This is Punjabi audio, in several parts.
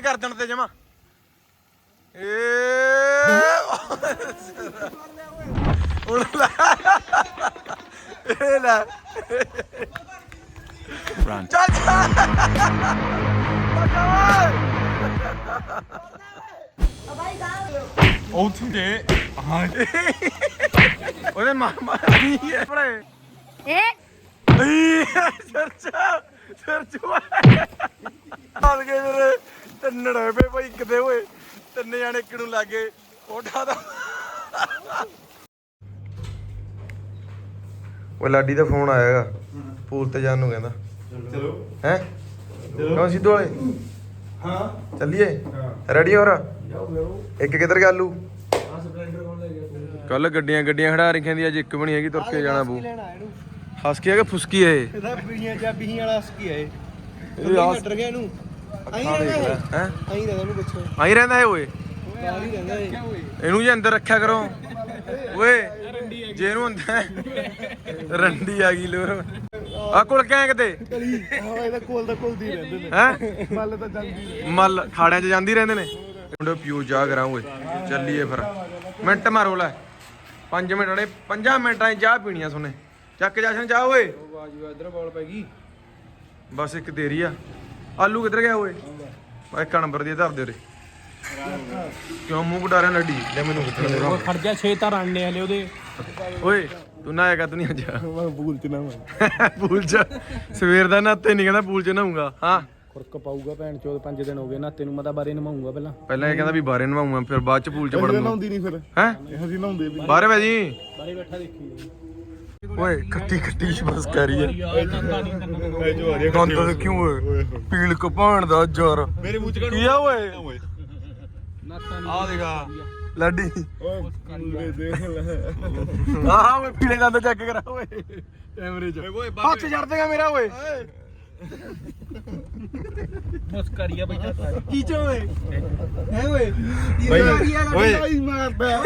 ਕਰ ਦੇਣ ਤੇ ਜਮਾ। ਏ। ਹੁਣ ਲੈ। ਇਹ ਲੈ। Run. ਚੱਲ। ਚੱਲ ਪੱਕਾ ਉੱਥੇ ਹਾਂ। ਉਹਦੇ ਮਾਮਾ ਨਹੀਂ ਹੈ। ਭਰੇ ਇਹ ਈ ਸਰਚਾ ਸਰਚੂ ਆਲ ਗਏ ਮੇਰੇ। ਪਏ ਭਾਈ ਕਿਤੇ ਹੋਏ। ਤਿੰਨ ਜਾਣੇ ਇੱਕ ਨੂੰ ਲੱਗੇ। ਕੋਠਾ ਦਾ ਉਹ ਲਾਡੀ ਦਾ ਫੋਨ ਆਇਆਗਾ ਪੂਲ ਤੇ ਜਾਣ ਨੂੰ ਕਹਿੰਦਾ। ਚਲੋ। ਹੈ? ਕਿਉਂ ਸਿੱਧੂ ਵਾਲੇ? ਹਾਂ। ਚੱਲੀਏ? ਰੈਡੀ ਹੋਰ? ਇੱਕ ਕਿੱਧਰ ਗਿਆ ਆਲੂ? ਕੱਲ ਗੱਡੀਆਂ ਗੱਡੀਆਂ ਖੜਾ ਰੱਖੀਆਂ ਦੀ ਅੱਜ ਇੱਕ ਵੀ ਨਹੀਂ ਹੈਗੀ ਤੁਰ ਕੇ ਜਾਣਾ ਬੂ ਹੱਸ ਕੇ ਆ ਕਿ ਫੁਸਕੀ ਹੈ ਇਹ? ਇਹਦਾ ਪੀੜੀਆਂ ਚਾਬੀਆਂ ਵਾਲਾ ਸਕੀ ਆਏ ਇਹ। ਆਸ ਡਰ ਗਿਆ ਇਹਨੂੰ। ਆਈ ਹੈ ਰਹਿੰਦਾ ਹੈ? ਆਈ ਰਹਿੰਦਾ ਇਹਨੂੰ ਪੁੱਛੋ। ਆਈ ਰਹਿੰਦਾ ਹੈ ਓਏ ਬਾਹਰ ਹੀ ਰਹਿੰਦਾ ਇਹ ਇਹਨੂੰ ਜੇ ਅੰਦਰ ਰੱਖਿਆ ਕਰੋ। ਓਏ ਜੇ ਇਹਨੂੰ ਅੰਦਰ ਰੰਡੀ ਆ ਗਈ ਲੋਰ ਆ ਕੁਲ ਕਿਆ ਕਿਤੇ? ਕਲੀ। ਹਾਂ ਇਹਦਾ ਕੋਲ ਦਾ ਕੋਲ ਦੀ ਰਹਿੰਦੇ ਨੇ। ਹੈ? ਮੱਲ ਤਾਂ ਜਾਂਦੀ ਮੱਲ ਖਾੜਿਆਂ 'ਚ ਜਾਂਦੀ ਰਹਿੰਦੇ ਨੇ। ਮੁੰਡੇ ਪਿਓ ਜਾ ਕਰਾਂ ਓਏ। ਚੱਲੀਏ ਫਿਰ। ਮਿੰਟ ਮਾਰੋ ਲੈ। 5 ਮਿੰਟ ਨੇ 5 ਮਿੰਟਾਂ 'ਚ ਚਾਹ ਪੀਣੀ ਆ ਸੁਨੇ। ਚੱਕ ਜਾਸ਼ਨ ਜਾ ਓਏ। ਬਾਜੂ ਇਧਰ ਬਾਲ ਪੈ ਗਈ। ਬਸ ਇੱਕ ਤੇਰੀ ਆ। ਆਲੂ ਕਿੱਧਰ ਗਿਆ ਓਏ? ਮੈਂ ਇੱਕ ਨੰਬਰ ਦੀ ਧਰ ਦੇ ਉਰੇ। ਕਿਉਂ ਮੂੰਹ ਘਟਾਰਿਆ ਲੱਡੀ ਲੈ ਮੈਨੂੰ ਕਿੱਥੇ ਦੇ ਉਹ ਖੜ ਗਿਆ 6 ਤਾਂ ਰਣਨੇ ਵਾਲੇ ਉਹਦੇ। ਓਏ ਤੂੰ ਨਾ ਆਏਗਾ ਤੂੰ ਨਹੀਂ ਅੱਜ ਮੈਂ ਬੂਲ ਚ ਨਾ ਮੈਂ ਪੂਲ ਚ। ਸਵੇਰ ਦਾ ਨਾਤੇ ਨਹੀਂ ਕਹਿੰਦਾ ਪੂਲ ਚ ਨਹਾਉਂਗਾ ਹਾਂ। ਖੁਰਕ ਪਾਊਗਾ ਭੈਣ ਚੋਦ 5 ਦਿਨ ਹੋ ਗਏ ਨਾਤੇ ਨੂੰ ਮੈਂ ਤਾਂ ਬਾਰੇ ਨਮਾਉਂਗਾ ਪਹਿਲਾਂ। ਪਹਿਲਾਂ ਇਹ ਕਹਿੰਦਾ ਵੀ ਬਾਰੇ ਨਹਾਉਂਗਾ ਫਿਰ ਬਾਅਦ ਚ ਪੂਲ ਚ ਵੜੂੰਗਾ ਨਹਾਉਂਦੀ ਨਹੀਂ ਫਿਰ। ਹੈ? ਇਹ ਅਸੀਂ ਨਹਾਉਂਦੇ ਵੀ ਬਾਰੇ ਭਾਜੀ ਬਾਰੇ ਬੈਠਾ ਦੇਖੀ। ਓਏ ਖੱਟੀ ਖੱਟੀ ਬਸ ਕਰੀ ਹੈ। ਇਹ ਜੋ ਆ ਰਿਹਾ ਗੰਦ ਕਿਉਂ ਓਏ? ਪੀਲ ਕਪਾਣ ਦਾ ਜਰ। ਮੇਰੇ ਮੂੰਹ ਚ ਕੀ ਆ ਓਏ? ਓਏ ਆ ਦੇਖਾ। ਲਾਡੀ। ਓਏ ਦੇਖ ਲੈ। ਆਹ ਓਏ ਪੀਲੇ ਗੰਦ ਚੈੱਕ ਕਰਾ ਓਏ। ਕੈਮਰੇ ਚ। ਹੱਥ ਛੱਡ ਦੇਗਾ ਮੇਰਾ ਓਏ। ਮੁਸਕਰੀਆ ਬੈਠਾ ਸਾਰੀ ਕੀ ਚ ਓਏ? ਹੈ ਓਏ? ਓਏ। ਆਈ ਮਾਰਦਾ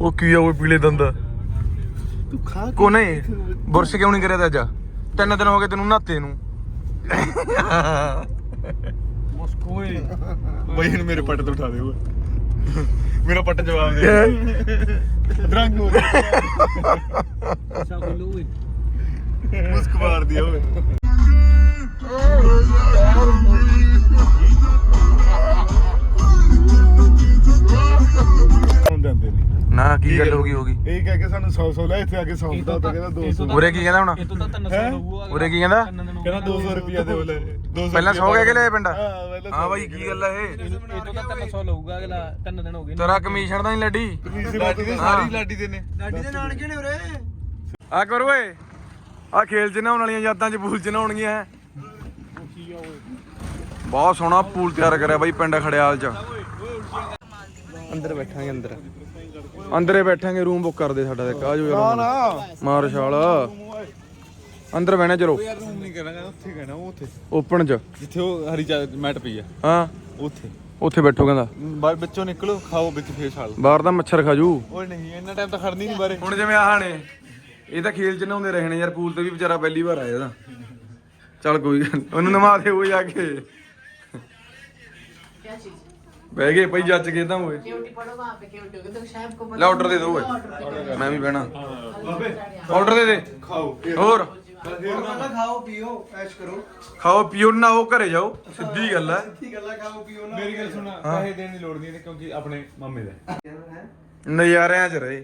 ਉਹ ਕੀ ਆ ਓਏ ਪੀਲੇ ਦੰਦ। ਤੂੰ ਖਾ ਕੋ ਨਹੀਂ ਬੁਰਸ਼ ਕਿਉਂ ਨਹੀਂ ਕਰਿਆ ਤੇ ਅੱਜ? ਤਿੰਨ ਦਿਨ ਹੋ ਗਏ ਤੈਨੂੰ ਨਹਾਤੇ ਨੂੰ। ਮੁਸਕੋਏ ਬਈ ਇਹਨੂੰ ਮੇਰੇ ਪੱਟ ਤੋਂ ਉਠਾ ਦੇ ਓਏ ਮੇਰਾ ਪੱਟ ਜਵਾਬ ਦੇ। ਰੰਗ ਹੋ ਸਾ ਕੋਲੂ ਓਏ ਮੁਸਕ ਮਾਰ ਦਿਆ ਓਏ। ਹੁਣ ਜਾਂਦੇ ਨੇ। ਨਾ ਕੀ ਗੱਲ ਹੋ ਗਈ ਹੋ ਗਈ। ਇਹ ਕਹਿ ਕੇ ਸਾਨੂੰ 100 100 ਲੈ ਇੱਥੇ ਆ ਕੇ ਸੌਂਦਾ ਤਾਂ ਕਹਿੰਦਾ 200 ਉਰੇ ਕੀ ਕਹਿੰਦਾ ਹੁਣ? ਇਹ ਤੋਂ ਤਾਂ 300 ਹੈਂ? ਲਊਗਾ ਉਰੇ ਕੀ ਕਹਿੰਦਾ? ਕਹਿੰਦਾ 200 ਰੁਪਿਆ ਦੇ ਬੋਲੇ। 200 ਪਹਿਲਾਂ 100 ਕਹਿ ਕੇ ਲਏ ਪਿੰਡ। ਹਾਂ ਪਹਿਲਾਂ ਹਾਂ ਬਾਈ ਕੀ ਗੱਲ ਆ ਇਹ? ਇਹ ਤੋਂ ਤਾਂ 300 ਲਊਗਾ ਅਗਲਾ 3 ਦਿਨ ਹੋ ਗਏ। ਤੇਰਾ ਕਮਿਸ਼ਨ ਤਾਂ ਨਹੀਂ ਲੱਡੀ। ਦੇ ਸਾਰੀ ਲਾਡੀ ਦੇ ਨੇ। ਲਾਡੀ ਦੇ ਨਾਨਕੇ ਨੇ ਉਰੇ? ਆ ਕਰ ਓਏ। ਆ ਖੇਲ ਚ ਨਹਾਉਣ ਵਾਲੀਆਂ ਯਾਦਾਂ ਚ ਪੂਲ ਚ ਨਹਾਉਣਗੀਆਂ। ਹੈ ਬਹੁਤ ਸੋਹਣਾ ਪੂਲ ਤਿਆਰ ਕਰਿਆ ਬਾਈ ਪਿੰਡ ਖੜਿਆਲ ਚ। ਅੰਦਰ ਬੈਠਾਂਗੇ ਅੰਦਰ। ਅੰਦਰੇ ਬੈਠਾਂਗੇ ਰੂਮ ਬੁੱਕ ਕਰਦੇ ਸਾਡਾ ਤੇ ਆ ਜਾਓ ਯਾਰ ਨਾ ਮਾਰ ਛਾਲ ਅੰਦਰ ਬਹਿਣਾ ਚਲੋ। ਯਾਰ ਰੂਮ ਨਹੀਂ ਉੱਥੇ ਕਹਿਣਾ ਉਹ ਉੱਥੇ। ਓਪਨ ਚ। ਜਿੱਥੇ ਉਹ ਹਰੀ ਚਾ ਮੈਟ ਪਈ ਆ। ਹਾਂ। ਉੱਥੇ। ਉੱਥੇ ਬੈਠੋ ਕਹਿੰਦਾ। ਬਾਹਰ ਵਿੱਚੋਂ ਨਿਕਲੋ ਖਾਓ ਵਿੱਚ ਫੇਰ ਛਾਲ। ਬਾਹਰ ਦਾ ਮੱਛਰ ਖਾਜੂ ਓਏ ਨਹੀਂ ਇੰਨਾ ਟਾਈਮ ਤਾਂ ਖੜਨੀ ਨਹੀਂ ਬਾਰੇ ਹੁਣ ਜਿਵੇਂ ਆਹ ਨੇ ਇਹ ਤਾਂ ਖੇਲ ਚ ਨਹਾਉਂਦੇ ਰਹੇ ਨੇ ਯਾਰ ਪੂਲ ਤੇ ਵੀ ਵਿਚਾਰਾ ਪਹਿਲੀ ਵਾਰ ਆਇਆ ਇਹਦਾ। ਚੱਲ ਕੋਈ ਗੱਲ ਨੀ, ਉਹਨੂੰ ਨਵਾ ਦੇ ਉਹ ਜਾ ਕੇ। ਬਹਿ ਗਏ ਪਈ ਜੱਜ ਕੇ ਤਾਂ ਓਏ ड्यूटी पढ़ो वहाँ पे ड्यूटी होगी तो शाम को ਲੈ ਆਰਡਰ ਦੇ ਦੋ ਓਏ ਮੈਂ ਵੀ ਬਹਿਣਾ ਆਰਡਰ ਦੇ ਦੇ ਖਾਓ ਹੋਰ ਖਾਓ ਪੀਓ ਐਸ਼ ਕਰੋ ਖਾਓ ਪੀਓ ਨਾ ਉਹ ਘਰੇ ਜਾਓ ਸਿੱਧੀ ਗੱਲ ਹੈ ਠੀਕ ਗੱਲਾਂ ਖਾਓ ਪੀਓ ਨਾ ਮੇਰੀ ਗੱਲ ਸੁਣਾ ਪੈਸੇ ਦੇਣ ਦੀ ਲੋੜ ਨਹੀਂ ਤੇ ਕਿਉਂਕਿ ਆਪਣੇ ਮਾਮੇ ਦਾ ਨਜ਼ਾਰਿਆਂ 'ਚ ਰਹੇ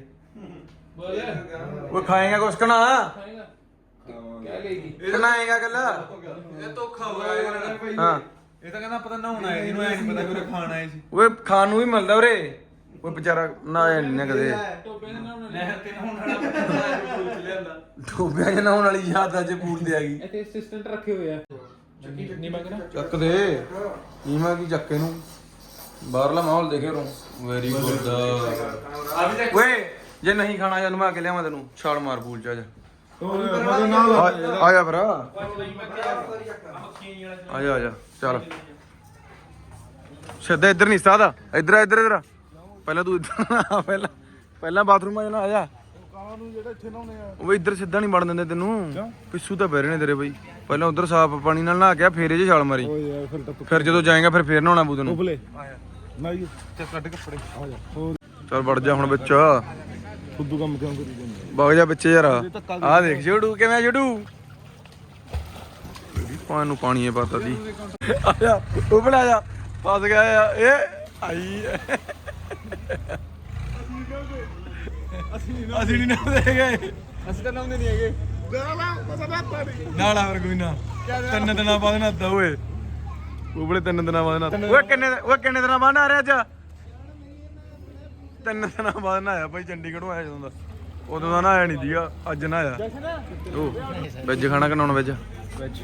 ਉਹ ਖਾਏਗਾ ਕੁਛ ਕਣਾ ਕਿਹਨਾ ਆਏਗਾ ਗੱਲ ਇਹ ਧੋਖਾ ਹੋਇਆ ਹਾਂ ਇਹ ਤਾਂ ਕਹਿੰਦਾ ਪਤਾ ਨਹਾਉਣ ਆਏ ਇਹਨੂੰ ਐ ਨਹੀਂ ਪਤਾ ਕਿ ਉਹ ਖਾਣ ਆਏ ਸੀ। ਓਏ ਖਾਣ ਨੂੰ ਵੀ ਮਿਲਦਾ ਉਰੇ। ਓਏ ਵਿਚਾਰਾ ਨਾ ਆਇਆ ਨਹੀਂ ਨਾ ਕਦੇ ਨਹਿਰ ਤੇ ਨਹਾਉਣ ਵਾਲਾ ਬੰਦਾ ਪੁੱਛ ਲਿਆਂਦਾ। ਟੋਬਿਆਂ 'ਚ ਨਹਾਉਣ ਵਾਲੀ ਯਾਦ ਅੱਜ ਪੂਲ ਤੇ ਆ ਗਈ। ਇੱਥੇ ਅਸਿਸਟੈਂਟ ਰੱਖੇ ਹੋਏ ਆ। ਨਹੀਂ ਮੰਗਣਾ? ਚੱਕ ਦੇ। ਈਮਾ ਕੀ ਚੱਕੇ ਨੂੰ ਬਾਹਰਲਾ ਮਾਹੌਲ ਦੇਖੇ ਰੋ ਵੈਰੀ ਗੁੱਡ ਓਏ ਜੇ ਨਹੀਂ ਖਾਣਾ ਜਾਂ ਨਵਾ ਕੇ ਲਿਆਵਾਂ ਤੈਨੂੰ ਛਾਲ ਮਾਰ ਪੂਲ ਚ ਆ ਜਾ। ਨਾਲ ਆ ਜਾ ਭਰਾ। ਆ ਜਾ ਆ ਜਾ। ਚੱਲ। ਸਿੱਧਾ ਇੱਧਰ ਨਹੀਂ ਸਾਦਾ ਇੱਧਰ ਆ, ਇੱਧਰ ਇੱਧਰ ਆ। ਪਹਿਲਾਂ ਤੂੰ ਇੱਧਰ ਆ, ਪਹਿਲਾਂ ਪਹਿਲਾਂ ਬਾਥਰੂਮ ਆ ਜਾਣਾ ਆ ਜਾ। ਸ਼ਾਮ ਨੂੰ ਜਿਹੜਾ ਇੱਥੇ ਨਹਾਉਣੇ ਆ ਉਹ ਇੱਧਰ ਸਿੱਧਾ ਨਹੀਂ ਵੜਨ ਦਿੰਦੇ ਤੈਨੂੰ। ਪਿੱਛੂ ਤਾਂ ਰਹੇ ਨੇ ਤੇਰੇ ਬਈ। ਪਹਿਲਾਂ ਉਧਰ ਸਾਫ਼ ਪਾਣੀ ਨਾਲ ਨਹਾ ਕੇ ਫੇਰੇ 'ਚ ਛਾਲ ਮਾਰੀ। ਓਏ ਯਾਰ ਫਿਰ ਤਾਂ ਤੂੰ ਫਿਰ ਜਦੋਂ ਜਾਏਗਾ ਫਿਰ ਫੇਰ ਨਹਾਉਣਾ ਬੂ ਤੈਨੂੰ ਉਬਲੇ। ਨਹੀਂ ਤੇ ਕੱਢ ਕੱਪੜੇ। ਆ ਜਾ। ਹੋਰ? ਚੱਲ ਵੜ ਜਾ ਹੁਣ ਵਿੱਚ। ਫੁੱਦੂ ਕੰਮ ਕਿਉਂ ਕਰੀ ਜਾਂਦੇ? ਵਗ ਜਾ ਵਿੱਚ ਯਾਰ ਆਹ ਦੇਖ ਛੋੜੂ ਕਿਵੇਂ ਛੋੜੂ ਪਾਣ ਨੂੰ ਪਾਣੀ ਹੈ ਪਤਾ ਦੀ। ਆ ਜਾ ਉਬੜਾ ਜਾ। ਫਸ ਗਿਆ ਆ ਇਹ ਆਈ ਅਸੀਂ ਨਹੀਂ ਨਾਉਂਦੇ ਹੈਗੇ ਅਸੀਂ ਤਾਂ ਨਹਾਉਂਦੇ ਨਹੀਂ ਹੈਗੇ। ਨਾ ਨਾਲ ਆ ਕੋਈ ਨਾ। ਤਿੰਨ ਦਿਨਾਂ ਬਾਅਦ ਨਹਾਤਾ ਓਏ। ਉਬਲੇ ਤਿੰਨ ਦਿਨਾਂ ਬਾਅਦ ਨਹਾਤਾ। ਓਏ ਕਿੰਨੇ ਓਏ ਕਿੰਨੇ ਦਿਨਾਂ ਬਾਅਦ ਨਹਾ ਰਿਹਾ ਅੱਜ? ਤਿੰਨ ਦਿਨਾਂ ਬਾਅਦ ਨਹਾਇਆ ਭਾਈ ਚੰਡੀਗੜ੍ਹੋਂ ਆਇਆ ਜਦੋਂ ਦਾ। ਉਦੋਂ ਦਾ ਨਹਾਇਆ ਨਹੀਂ ਦੀਆ ਅੱਜ ਨਹਾਇਆ। ਉਹ ਵੈਜ ਖਾਣਾ ਕਿ ਨਾਨ ਵੈਜ ਵੈਜ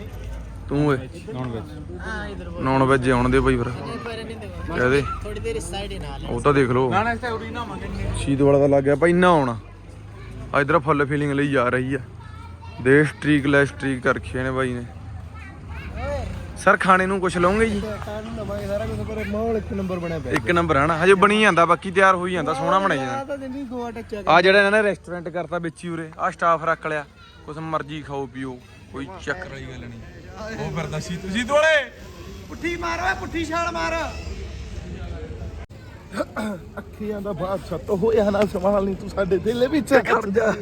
ਤੂੰ ਓਏ ਨਾਨ ਵੈਜ हाँ इधर वो ਨਾਨ ਵੈਜ ਆਉਣ ਦੇ ਭਾਈ ਫਿਰ पर नहीं देखो ਕਹਦੇ थोड़ी देर इस साइड ही ना ਉਹ ਤਾਂ ਦੇਖ ਲਓ ਨਾਨ ਇਸ ਤੇ ਉਰੀ ਨਾ ਮੰਗਣਗੇ ਸ਼ੀਤ ਵਾਲਾ ਤਾਂ ਲੱਗ ਗਿਆ ਭਾਈ ਨਾ ਆਉਣਾ ਇਧਰ ਫੁੱਲ ਫੀਲਿੰਗ ਲਈ ਜਾ ਰਹੀ ਆ ਦੇ ਸਟ੍ਰੀਕ ਲੈ ਸਟ੍ਰੀਕ ਕਰ ਰੱਖੇ ਨੇ ਬਾਈ ਨੇ ਸਰ ਖਾਣੇ ਨੂੰ ਕੁਝ ਲਓਗੇ ਜੀ ਕਾਰਨ ਨਵਾਂ ਸਾਰਾ ਕੁਝ ਪਰ ਮਾਹੌਲ ਇੱਕ ਨੰਬਰ ਬਣਿਆ ਪਿਆ ਇੱਕ ਨੰਬਰ ਹੈ ਨਾ ਹਜੇ ਬਣੀ ਜਾਂਦਾ ਬਾਕੀ ਤਿਆਰ ਹੋਈ ਜਾਂਦਾ ਸੋਹਣਾ ਬਣਿਆ ਜਾਂਦਾ ਤਾਂ ਦਿੰਦੀ ਗੋਆ ਟੱਚਾ ਆ ਜਿਹੜਾ ਇਹਨਾਂ ਨੇ ਰੈਸਟੋਰੈਂਟ ਕਰਤਾ ਵਿੱਚ ਹੀ ਉਰੇ ਆ ਸਟਾਫ ਰੱਖ ਲਿਆ ਕੁਛ ਮਰਜ਼ੀ ਖਾਓ ਪੀਓ ਕੋਈ ਚੱਕਰ ਵਾਲੀ ਗੱਲ ਨਹੀਂ ਉਹ ਫਿਰਦਾ ਸੀ। ਤੁਸੀਂ ਦੋਲੇ ਪੁੱਠੀ ਮਾਰ ਓਏ ਪੁੱਠੀ ਛਾਲ ਮਾਰ। ਅੱਖੀਆਂ ਦਾ ਬਾਦਸ਼ਾਹ ਤੋ ਹੋਇਆ ਨਾ ਸਵਾਲ ਨਹੀਂ ਤੂੰ ਸਾਡੇ ਦਿਲ ਵਿੱਚ। ਖੜ ਜਾ।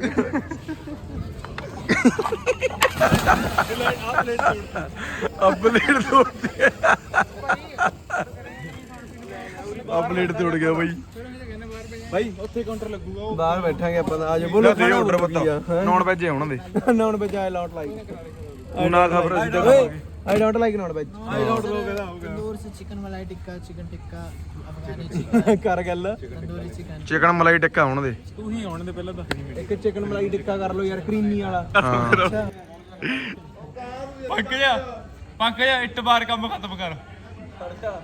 ਆ ਪਲੇਟ ਤੋੜ ਦੇ ਆ ਪਲੇਟ ਤੋੜ ਗਿਆ ਬਾਈ। ਭਾਈ ਉੱਥੇ ਕਾਊਂਟਰ ਲੱਗੂਗਾ ਉਹ। ਬਾਹਰ ਬੈਠਾਂਗੇ ਆਪਾਂ ਆ ਜਾ ਬੋਲੋ ਆਰਡਰ ਬਤਾ ਨੌਨ ਵੈਜ ਹੁਣ ਦੇ। ਨੌਨ ਵੈਜ ਡੋਂਟ ਲਾਈਕ ਉਹਨਾਂ ਖਬਰ ਅਸੀਂ ਤਾਂ ਖਾਵਾਂਗੇ। I don't like non veg I don't ਲੋ ਕਹਿੰਦਾ ਹੋਊਗਾ ਤੰਦੂਰ ਸੇ ਚਿਕਨ ਮਲਾਈ ਟਿੱਕਾ ਚਿਕਨ ਟਿੱਕਾ ਅਫਗਾਨੀ ਚਿਕਨ ਕਰ ਗੱਲ। ਤੰਦੂਰੀ ਚਿਕਨ ਚਿਕਨ ਮਲਾਈ ਟਿੱਕਾ ਹੋਣ ਦੇ। ਤੂੰ ਹੀ ਆਉਣ ਦੇ ਪਹਿਲਾਂ ਤਾਂ। ਇੱਕ ਚਿਕਨ ਮਲਾਈ ਟਿੱਕਾ ਕਰ ਲਓ ਯਾਰ ਕਰੀਮੀ ਵਾਲਾ। ਪੱਕ ਜਾ ਪੱਕ ਜਾ ਇੱਕ ਵਾਰ ਕੰਮ ਖਤਮ ਕਰ। ਤੜਕਾ।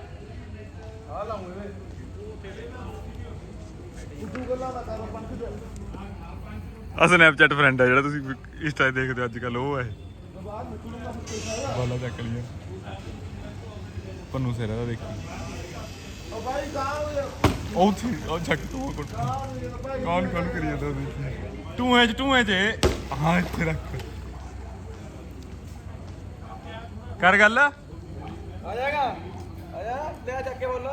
ਆ ਲਾਉਂ ਵੇ ਉਦੋਂ ਗੱਲਾਂ ਦਾ ਕਰ ਪੰਜ ਆ ਸਨੈਪਚੈਟ ਫਰੈਂਡ ਆ ਜਿਹੜਾ ਤੁਸੀਂ ਇੰਸਟਾ ਤੇ ਦੇਖਦੇ ਅੱਜ ਕੱਲ ਉਹ ਹੈ ਬਾਲਾ ਚੱਕ ਲਿਆ ਪੰਨੂ ਸੇਰਾ ਦਾ ਦੇਖੀ। ਉਹ ਥੀ ਉਹ ਚੱਕ ਤੂੰ ਕੋਟ। ਕੌਣ ਕੌਣ ਕਰੀ ਜਾਂਦਾ ਉਹਦੇ? ਤੂੰ ਐ ਤੂੰ ਐ ਜੇ ਹਾਂ ਇੱਥੇ ਰੱਖ। ਕਰ ਗੱਲ। ਆ ਜਾਏਗਾ। ਆ ਜਾ ਲੈ ਚੱਕ ਕੇ ਬੋਲੋ।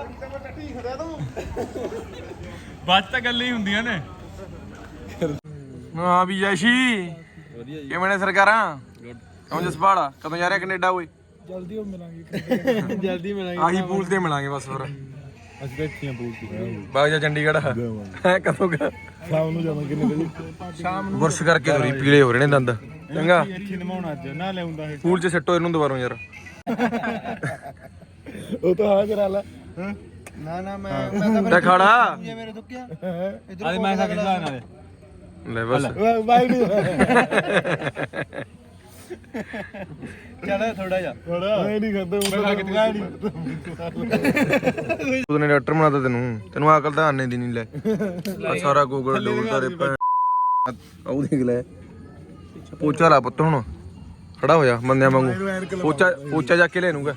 ਬਾਅਦ 'ਚ ਤਾਂ ਗੱਲਾਂ ਹੀ ਹੁੰਦੀਆਂ ਨੇ। ਹਾਂ ਵੀ ਜੈਸ਼ੀ। ਵਧੀਆ ਜੀ। ਕਿਵੇਂ ਨੇ ਸਰਕਾਰਾਂ? ਕਿਉਂ ਜਸਪਾਲ ਕਦੋਂ ਜਾ ਰਿਹਾ ਕੈਨੇਡਾ ਓਏ? ਜਲਦੀ ਉਹ ਮਿਲਾਂਗੇ ਜਲਦੀ ਮਿਲਾਂਗੇ ਆਹੀ ਪੂਲ ਤੇ ਮਿਲਾਂਗੇ ਬਸ ਫਿਰ। ਅਸੀਂ ਤਾਂ ਇੱਥੇ ਬੋਲਦੇ ਬਾਗ ਜਾ ਚੰਡੀਗੜ੍ਹ। ਹੈ ਕਦੋਂ ਗਾ ਸ਼ਾਮ ਨੂੰ ਜਾਵਾਂਗੇ ਕਿੰਨੇ ਵਜੇ? ਸ਼ਾਮ ਬੁਰਸ਼ ਕਰਕੇ ਤੁਰੀ ਪੀਲੇ ਹੋ ਰਹੇ ਨੇ ਦੰਦ। ਚੰਗਾ। ਇੱਥੇ ਨਮਾਉਣ ਅੱਜ ਨਾ ਲਿਆਉਂਦਾ ਇਹ। ਪੂਲ 'ਚ ਸਿੱਟੋ ਇਹਨੂੰ ਦੁਬਾਰੋਂ ਯਾਰ। ਉਹ ਤਾਂ ਹਾਂ ਕਰਾ ਲਾ ਨਾ ਨਾ ਮੈਂ ਮੈਂ ਤੇ ਖੜਾ। ਤਾਂ ਮੇਰੇ ਦੁੱਕਿਆ ਅੱਜ ਮੈਂ ਕੇ ਜਾ ਨਾਲੇ। ਲੈ ਬਸ। ਬਾਈ ਨੂੰ ਚੜਾ ਥੋੜਾ ਜਿਹਾ। ਥੋੜਾ ਮੈਂ ਨਹੀਂ ਖਾਂਦਾ ਮੈਂ ਖਾ ਕੇ ਦਿਖਾ ਨਹੀਂ ਉਹਨੇ ਡਾਕਟਰ ਬਣਾਤਾ ਤੈਨੂੰ। ਤੈਨੂੰ ਅਕਲ ਤਾਂ ਆਨੇ ਦੀ ਨਹੀਂ ਲੈ। ਆ ਸਾਰਾ ਗੂਗਲ ਡੋਲਦਾ ਰੇ ਭੈਣ ਉਹ ਦੇਖ ਲੈ। ਪੋਚਾ ਲਾ ਪੁੱਤ ਹੁਣ। ਖੜਾ ਹੋ ਜਾ ਬੰਦਿਆਂ ਵਾਂਗੂ। ਪੋਚਾ ਪੋਚਾ ਜਾ ਕੇ ਲੈ ਲੂੰਗਾ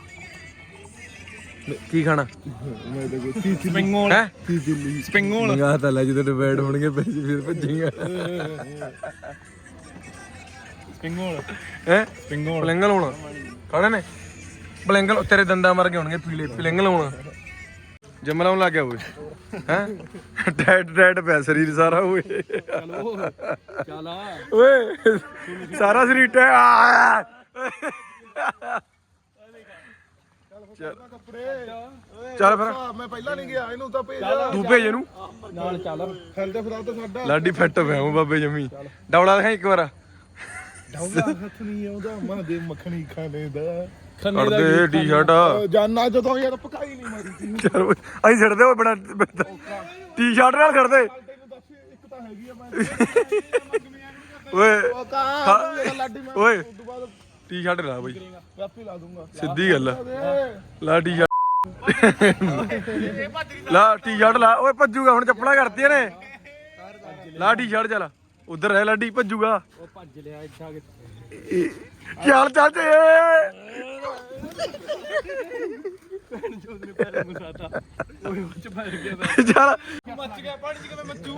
ਕੀ ਖਾਣਾ? ਸਪਿੰਗੋਲ। ਹੈ? ਸਪਿੰਗੋਲ। ਨਿਗਾਹ ਤਾਂ ਲੈ ਜਦੋਂ ਡਿਵਾਈਡ ਹੋਣਗੇ ਪੈਸੇ ਫਿਰ ਭੱਜੇਗਾ ਸਪਿੰਗੋਲ ਹੈ? ਸਪਿੰਗੋਲ ਪਲੰਗਲ ਹੋਣਾ। ਖੜੇ ਨੇ? ਪਲੰਗਲ ਤੇਰੇ ਦੰਦਾਂ ਮਰ ਗਏ ਹੋਣਗੇ ਪੀਲੇ ਪਲੰਗਲ ਹੋਣਾ। ਜਿਮ ਲਾਉਣ ਲੱਗ ਗਿਆ ਓਏ। ਹੈ? ਡੈਡ ਡੈਡ ਪਿਆ ਸਰੀਰ ਸਾਰਾ ਓਏ। ਚੱਲ ਓਏ ਸਾਰਾ ਸਰੀਰ ਟੈ ਆ ਚੱਲ। ਫਿਰ। ਮੈਂ ਪਹਿਲਾਂ ਨਹੀਂ ਗਿਆ ਇਹਨੂੰ ਤਾਂ ਭੇਜ ਤੂੰ ਭੇਜ ਇਹਨੂੰ। ਨਾਲ ਚੱਲ। ਖਲਦੇ ਫਿਰ ਤਾਂ ਸਾਡਾ। ਲਾਡੀ ਫਿੱਟ ਪਿਆ ਹੂੰ ਬਾਬੇ ਜਮੀ। ਡੌਲਾ ਦਿਖਾਈ ਇੱਕ ਵਾਰ। ਡਾਉਂਦਾ ਹੱਥ ਨਹੀਂ ਆਉਂਦਾ ਮਾਂ ਦੇ ਮੱਖਣੀ ਖਾਣੇ ਦਾ। ਕਰਦੇ ਟੀ-ਸ਼ਰਟ ਜਾਨਾ ਜਦੋਂ ਯਾਰ ਪਕਾਈ ਨਹੀਂ ਮਾਰੀ ਤੈਨੂੰ ਚਲ ਓਏ ਅਸੀਂ ਛੱਡਦੇ ਓਏ ਬੜਾ ਟੀ-ਸ਼ਰਟ ਨਾਲ ਖੜਦੇ। ਦੱਸ ਇੱਕ ਤਾਂ ਹੈਗੀ ਆ ਮੈਂ। ਓਏ ਉਹ ਕਹਾਂ ਲਾਡੀ ਮੈਂ ਓਏ। ਉਸ ਤੋਂ ਬਾਅਦ ਟੀ-ਸ਼ਰਟ ਲਾ ਬਈ। ਆਪੇ ਲਾ ਦੂੰਗਾ। ਸਿੱਧੀ ਗੱਲ ਆ। ਲਾ ਲਾ ਟੀ-ਸ਼ਰਟ ਲਾ ਓਏ ਭੱਜੂਗਾ ਹੁਣ ਚੱਪਲਾਂ ਕਰਤੀਆਂ ਨੇ। ਲਾ ਟੀ-ਸ਼ਰਟ ਚੱਲ। ਉਧਰ ਰਹਿ ਲਾਡੀ ਭੱਜੂਗਾ। ਉਹ ਭੱਜ ਲਿਆ ਇੱਛਾ ਕਿ ਚੱਲ ਚੱਲ ਤੇ। ਓਏ ਉਹ ਚ ਭੱਜ ਗਿਆ ਚੱਲ। ਮੱਚ ਗਿਆ ਪਾਣੀ ਚ ਕਿਵੇਂ ਮੱਚੂ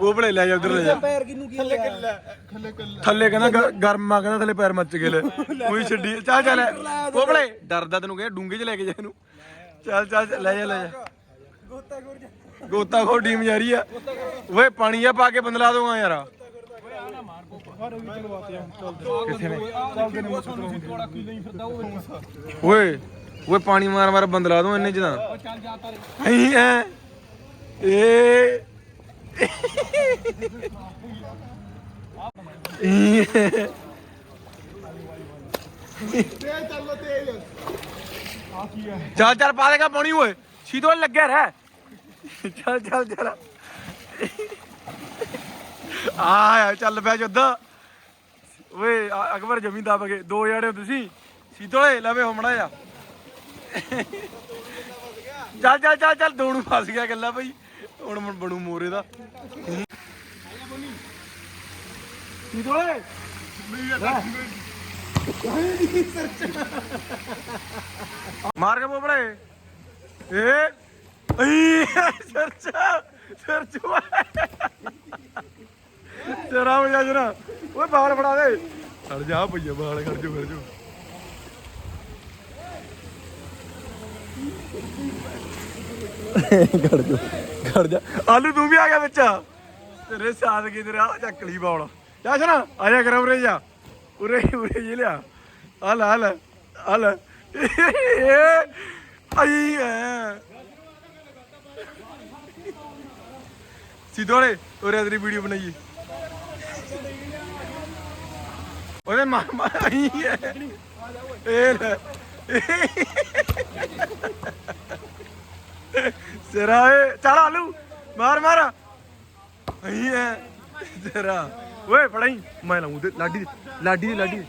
ਬੋਬਲੇ ਲੈ ਜਾ ਉਧਰ ਲੈ ਜਾ। ਪੈਰ ਕਿਨੂੰ ਕੀ ਥੱਲੇ ਥੱਲੇ ਕਹਿੰਦਾ ਗ- ਗਰਮ ਆ ਕਹਿੰਦਾ ਥੱਲੇ ਪੈਰ ਮੱਚ ਗਏ ਲੈ। ਕੋਈ ਛੱਡੀ। ਚੱਲ ਚੱਲ। ਬੋਬਲੇ ਡਰਦਾ ਤੈਨੂੰ ਕਹਿੰਦਾ ਡੂੰਗੇ 'ਚ ਲੈ ਕੇ ਜਾ ਇਹਨੂੰ। ਚੱਲ ਚੱਲ ਲੈ ਜਾ ਲੈ ਜਾ। ਗੋਤਾ ਖੋਰ ਟੀਮ ਜਾ ਆ। ਓਏ, ਪਾਣੀ ਆ ਪਾ ਕੇ ਬੰਦਲਾ ਦੂੰਗਾ ਯਾਰ। ਕਿੱਥੇ ਓਏ ਓਏ, ਪਾਣੀ ਮਾਰ ਮਾਰ ਬੰਦਲਾ ਦੂੰ ਇੰਨੇ ਚ ਤਾਂ। ਨਹੀਂ ਐ। ਏ। ਏ ਚੱਲ ਚੱਲ ਪਾ ਦੇਗਾ ਪਾਣੀ, ਓਏ। ਸੀਧੋ ਲੱਗਿਆ ਰਹਿ। ਚੱਲ ਚੱਲ ਚੱਲ। ਆ ਚੱਲ ਪਿਆ ਜੁੱਦਾ ਓਏ ਅਕਬਰ ਜਮੀ ਦੱਬ ਗਏ ਦੋ ਜਣੇ ਹੋ ਤੁਸੀਂ। ਸੀਧੋਲੇ ਲਵੇ ਹੋਮਣਾ ਜਾ ਚੱਲ ਚੱਲ ਚੱਲ ਚੱਲ, ਦੋ ਫਸ ਗਿਆ ਗੱਲਾਂ ਬਈ। ਹੁਣ ਬਣੂ ਮੋਰੇ ਦਾ। ਸੀਧੋਲੇ ਮਾਰ ਕੇ ਬੋਬੜੇ ਏ। ਸਰਚਾ ਤੇਰਾ ਹੋ ਜਰਾ। ਓਏ ਬਾਲ ਫੜਾ ਦੇ। ਖੜ ਜਾ। ਭਈਆ ਬਾਲ ਖੜ ਜਾ। ਖੜ ਜਾ ਖੜ ਜਾ ਖੜ ਜਾ ਆਲੂ ਤੂੰ ਵੀ ਆ ਗਿਆ ਵਿੱਚ। ਤੇਰੇ ਸਾਥ ਕੀ ਤੇਰਾ ਚੱਕ ਲਈ ਬਾਲ ਜਾ। ਜਰਾ ਆ ਜਾ ਕਰ ਉਰੇ ਜਾ ਉਰੇ ਉਰੇ ਜੇ ਲਿਆ ਆ ਲੈ ਆ ਆਈ ਐ। ਸਿੱਧੋਲੇ ਉਰੇ ਤੇਰੀ ਵੀਡੀਓ ਬਣਾਈਏ। ਉਹਦੇ ਮਾਮਾ ਆਈ ਐ ਇਹ ਲੈ। ਸਿਰਾ ਏ ਚੱਲ ਆਲੂ, ਮਾਰ ਮਾਰ। ਆਈ ਐ ਤੇਰਾ ਓਏ, ਫੜਾਈ। ਮੈਂ ਲਾਉਂ ਤੇ ਲਾਡੀ ਦੀ ਲਾਡੀ ਦੀ ਲਾਡੀ ਦੀ।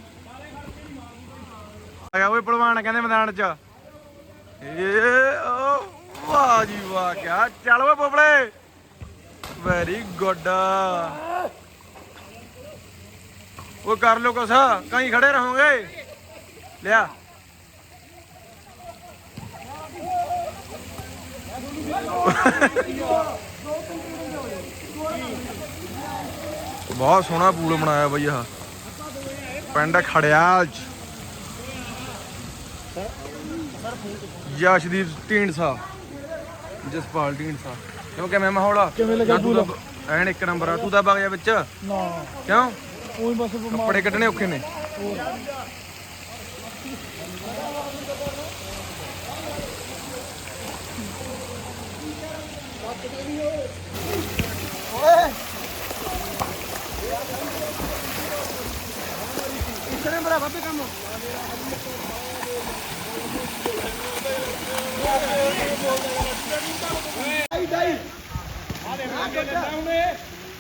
ਆ ਗਿਆ ਓਏ ਪਹਿਲਵਾਨ, ਕਹਿੰਦੇ ਮੈਦਾਨ ਚ। ਏ ਓ, ਵਾਹ ਜੀ ਵਾਹ, ਕਿਆ ਚੱਲ ਓਏ ਬੋਬਲੇ ਵੈਰੀ ਗੁੱਡ ਉਹ ਕਰ ਲੋ ਕੁਛ, ਕਹੀਂ ਖੜੇ ਰਹੋਗੇ? ਲਿਆ। ਬਹੁਤ ਸੋਹਣਾ ਪੂਲ ਬਣਾਇਆ ਬਈ ਆਹ। ਪਿੰਡ ਖੜਿਆਲ ਚ। ਯਸ਼ਦੀਪ ਢੀਂਡਸਾ, ਜਸਪਾਲ ਢੀਂਡਸਾ। ਕਿਉਂ ਕਿਵੇਂ ਮਾਹੌਲ ਆ ਕਿਵੇਂ ਲੱਗਾ ਤੂੰ ਤਾਂ ਐਨ ਇੱਕ ਨੰਬਰ ਆ ਤੂੰ ਤਾਂ ਵਗ ਜਾ ਵਿੱਚ। ਨਾ। ਕਿਉਂ? ਉਹੀ ਬਸ ਕੱਪੜੇ ਕੱਢਣੇ ਔਖੇ ਨੇ।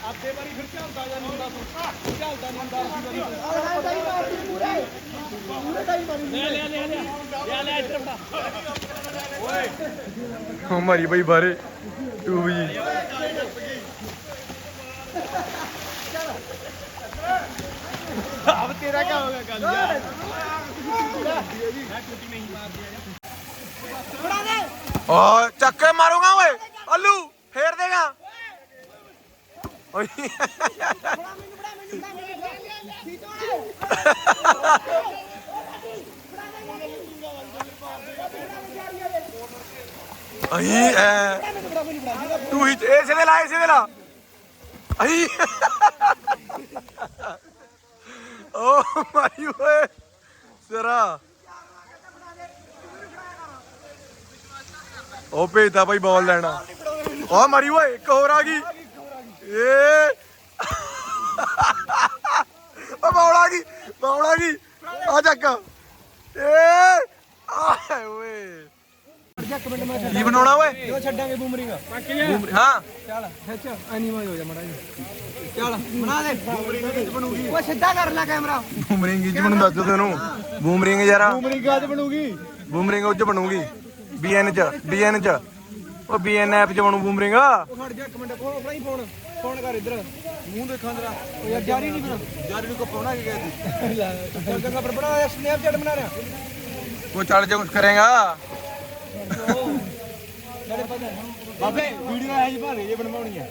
ਆਪਦੇ ਵਾਰੀ ਫਿਰ ਚੱਲਦਾ ਜਾਂ ਮੁੰਡਾ ਤੂੰ ਚੱਲਦਾ ਮੁੰਡਾ ਹੋ, ਮਾਰੀ ਬਈ ਬਾਰੇ ਤੂੰ ਵੀ। ਆਪ ਤੇਰਾ ਕੀ ਹੋ ਗੱਲ ਯਾਰ? ਓ, ਚੱਕ ਮਾਰੂਗਾ ਓਏ। ਅੱਲੂ, ਫੇਰ ਦੇਗਾ। ਓਏ। ਅਈ ਐ, ਤੂੰ ਹੀ ਇਸੇ ਦੇ ਲਾ ਇਸੇ ਦੇ ਲਾ। ਅਈ ਓ, ਮਾਰੀ ਓਏ। ਸਰਾ ਉਹ ਭੇਜਦਾ ਭਾਈ ਬਾਲ ਲੈਣਾ। ਉਹ ਮਰੀ ਓਏ, ਇੱਕ ਹੋਰ ਆ ਗਈ। ਏ। ਉਹ ਬਾਲ ਆ ਗਈ, ਬਾਲ ਆ ਗਈ। ਆ ਚੱਕ। ਏ। ਆਏ ਓਏ। ਇੱਕ ਮਿੰਟ ਮੈਂ ਕੀ ਬਣਾਉਣਾ ਓਏ? ਉਹ ਛੱਡਾਂਗੇ ਬੂਮਰਿੰਗ ਬੂਮ- ਹਾਂ। ਚੱਲ ਖਿੱਚ ਐਨੀਮਲ ਹੋ ਜਾ ਮੜਾ ਚੱਲ ਬਣਾ ਦੇ। ਬਣੂਗੀ। ਉਹ ਸਿੱਧਾ ਕਰ ਲੈ ਕੈਮਰਾ ਬੂਮਰਿੰਗ ਚ ਮੈਨੂੰ ਦੱਸ ਦੋ ਤੈਨੂੰ। ਬੂਮਰਿੰਗ ਯਾਰਾ ਬੂਮਰਿੰਗ ਅੱਜ ਬਣੂਗੀ? ਬੂਮਰਿੰਗ ਉੱਚ ਬਣੂਗੀ। ਬੀਐਨ ਚ ਬੀਐਨ ਚ। ਉਹ ਬੀਐਨ ਐਪ ਚ ਬਣੂ ਬੂਮਰਿੰਗ ਉਹ ਖੜ ਜਾ ਇੱਕ ਮਿੰਟ ਕੋਲ ਆਪਣਾ ਹੀ ਫੋਨ। ਫੋਨ ਕਰ ਇੱਧਰ। ਮੂੰਹ ਦੇਖਾਂ ਜਰਾ। ਉਹ ਯਾਰ ਜਾਰੀ ਨਹੀਂ ਫਿਰ। ਜਾਰੀ ਨੂੰ ਕੋ ਪਾਉਣਾ ਕੀ ਕਹਿੰਦੀ ਚੱਲ ਚੰਗਾ ਪਰ ਬਣਾ ਸਨੈਪਚੈਟ ਬਣਾ ਰਿਹਾ। ਉਹ ਚੱਲ ਜੇ ਕੁਝ ਕਰੇਗਾ। ਬਾਬੇ ਵੀਡੀਓ ਐ ਜੀ ਭਾਰੇ ਜੇ ਬਣਵਾਉਣੀ ਹੈ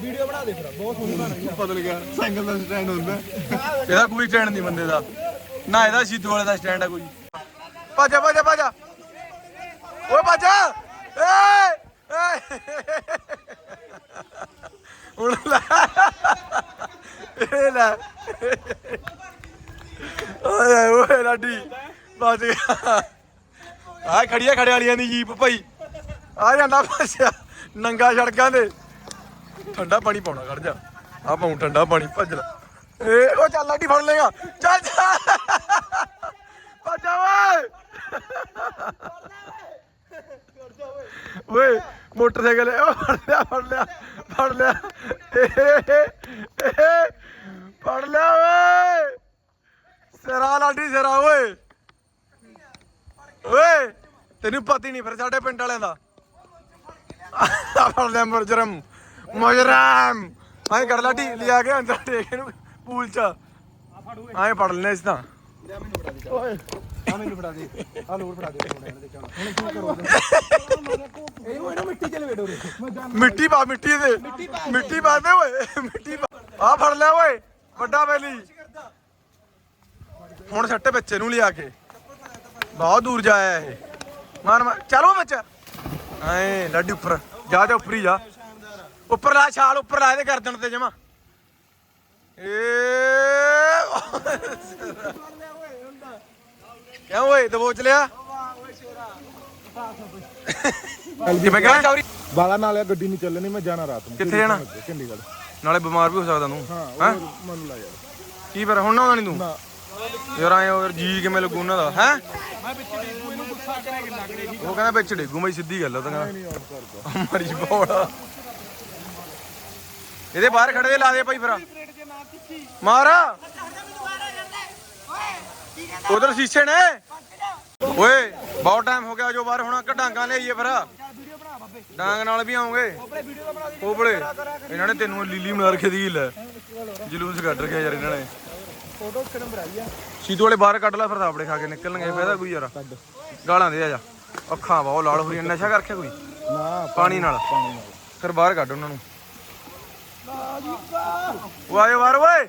ਵੀਡੀਓ ਬਣਾ ਦੇ ਫਿਰ ਬਹੁਤ ਸੋਹਣੀ ਬਣ ਰਹੀ ਬਦਲ ਗਿਆ ਸਾਈਕਲ ਦਾ ਸਟੈਂਡ ਹੁੰਦਾ। ਇਹਦਾ ਕੋਈ ਸਟੈਂਡ ਨਹੀਂ ਬੰਦੇ ਦਾ। ਨਾ ਇਹਦਾ ਸੀਤੂ ਵਾਲੇ ਦਾ ਸਟੈਂਡ ਆ ਕੋਈ। ਭਾਜਾ ਭਾਜਾ ਭਾਜਾ। ਓਏ ਭਾਜਾ! ਏ! ਹੁਣ ਲੈ। ਇਹ ਲੈ। ਓਏ ਓਏ, ਲਾਡੀ। ਬਚ ਗਿਆ। ਆ ਖੜੀਆਂ ਖੜੇ ਵਾਲੀਆਂ ਦੀ ਜੀਪ ਭਾਈ। ਆ ਜਾਂਦਾ ਫਸਿਆ ਨੰਗਾ ਸੜਕਾਂ ਤੇ। ਠੰਡਾ ਪਾਣੀ ਪਾਉਣਾ ਖੜ ਜਾ। ਆ ਪਾਉਂ ਠੰਡਾ ਪਾਣੀ ਭੱਜ ਲੈ। ਏ ਉਹ ਚੱਲ ਲਾਡੀ ਫੜ ਲੇਗਾ ਚੱਲ ਚੱਲ। ਭੱਜ ਓਏ। ਓਏ ਮੋਟਰਸਾਈਕਲ ਓ ਫੜ ਲਿਆ ਫੜ ਲਿਆ ਫੜ ਲਿਆ। ਏ, ਏ, ਫੜ ਲਿਆ ਓਏ ਸਿਰਾ ਲਾਡੀ ਸਿਰਾ ਓਏ ਓਏ ਤੈਨੂੰ ਪਤਾ ਹੀ ਨਹੀਂ ਫਿਰ ਸਾਡੇ ਪਿੰਡ ਵਾਲਿਆਂ ਦਾ। ਫੜ ਲਿਆ ਮੁਜਰਮ ਮੁਜਰਮ। ਆਏ ਕਰ ਲਾਡੀ ਲਿਆ ਕੇ ਅੰਦਰ ਟੇਕ ਇਹਨੂੰ ਪੂਲ ਚ। ਆਏ ਫੜ ਲੈਨੇ ਇਸ ਤਾਂ। ਆ ਮੈਨੂੰ ਫੜਾ ਦੇ। ਆ ਲੋਰ ਫੜਾ ਦੇ। ਹੁਣ ਇਹਨਾਂ ਦੇ ਚਾਹ ਹੁਣ ਕੀ ਕਰੋ ਇਹਨੂੰ ਇਹਨੂੰ ਮਿੱਟੀ ਚ ਲਵੇੜੋ ਰੇ ਮੈਂ ਜਾਣ ਮਿੱਟੀ ਪਾ ਮਿੱਟੀ ਦੇ। ਮਿੱਟੀ ਪਾ ਦੇ ਓਏ। ਮਿੱਟੀ ਆ ਫੜ ਲਿਆ ਓਏ। ਵੱਡਾ ਬੈਲੀ। ਹੁਣ ਸੱਟ ਬੱਚੇ ਨੂੰ ਲਿਆ ਕੇ। ਬਹੁਤ ਦੂਰ ਜਾਇਆ ਇਹ। ਮਾਰ ਮਾਰ ਚਲੋ ਬੱਚਾ ਐ ਲੱਡੀ ਉੱਪਰ। ਜਾ ਜਾ ਉੱਪਰ ਹੀ ਜਾ। ਉੱਪਰ ਲਾ ਛਾਲ ਉੱਪਰ ਲਾ ਇਹਦੇ ਗਰਦਨ ਤੇ ਜਮਾ। ਏ ਕਿਉਂ ਓਏ ਦਬੋਚ ਲਿਆ? ਕਹਿੰਦਾ ਚੌਰੀ ਬਾਲਾ ਨਾਲ ਗੱਡੀ ਨਹੀਂ ਚੱਲਣੀ ਮੈਂ ਜਾਣਾ ਰਾਤ ਨੂੰ। ਕਿੱਥੇ ਜਾਣਾ? ਚੰਡੀਗੜ੍ਹ। ਨਾਲੇ ਬਿਮਾਰ ਵੀ ਹੋ ਸਕਦਾ ਤੂੰ। ਹਾਂ ਮਨ ਲਾ ਯਾਰ। ਕੀ ਫਿਰ ਹੁਣ ਨਾ ਆਉਣਾ ਨਹੀਂ ਤੂੰ? ਨਾ। ਯਾਰ ਆਏ ਹੋਰ ਜੀ ਕਿਵੇਂ ਲੱਗੂ ਉਹਨਾਂ ਦਾ, ਹੈ? ਉਹ ਕਹਿੰਦਾ ਵਿੱਚ ਡੇਗੂ, ਮੈਂ ਸਿੱਧੀ ਗੱਲ ਆ, ਤਾਂ ਕਹਿੰਦਾ। ਮਰੀ ਬੋਲ। ਇਹਦੇ ਬਾਹਰ ਖੜੇ ਦੇ ਲਾ ਦੇ ਭਾਈ ਫਿਰ। ਮਾਰ। ਉਧਰ ਸ਼ੀਸ਼ੇ ਨੇ। ਓਏ, ਬਹੁਤ ਟਾਈਮ ਹੋ ਗਿਆ, ਜੋ ਬਾਹਰ ਹੁਣ ਕਢਾਂਗਾ ਲਿਆਈਏ ਫਿਰ। ਡਾਂਗ ਨਾਲ ਵੀ ਆਉਂਗੇ। ਕੋਬਲੇ ਇਹਨਾਂ ਨੇ ਤੈਨੂੰ ਲੀਲੀ ਮਾਰ ਕੇ ਦੀ ਲੈ। ਜਲੂਸ ਕੱਢ ਰਖਿਆ ਯਾਰ ਇਹਨਾਂ ਨੇ। ਫੋਟੋ ਕਿੰਨਾ ਨੰਬਰ ਆ। ਸੀਤੂ ਵਾਲੇ ਬਾਹਰ ਕੱਢ ਲੈ ਫਿਰ ਥਾਪੜੇ ਖਾ ਕੇ ਨਿਕਲਣਗੇ ਫਾਇਦਾ ਕੋਈ ਯਾਰ। ਗਾਲਾਂ ਦੇ ਆ ਜਾ। ਅੱਖਾਂ ਬਹੁਤ ਲਾਲ ਹੋ ਰਹੀਆਂ ਨਸ਼ਾ ਕਰ ਰੱਖਿਆ ਕੋਈ? ਨਾ ਪਾਣੀ ਨਾਲ। ਫਿਰ ਬਾਹਰ ਕੱਢ ਉਹਨਾਂ ਨੂੰ। ਵਾਏ ਵਾਰ ਓਏ।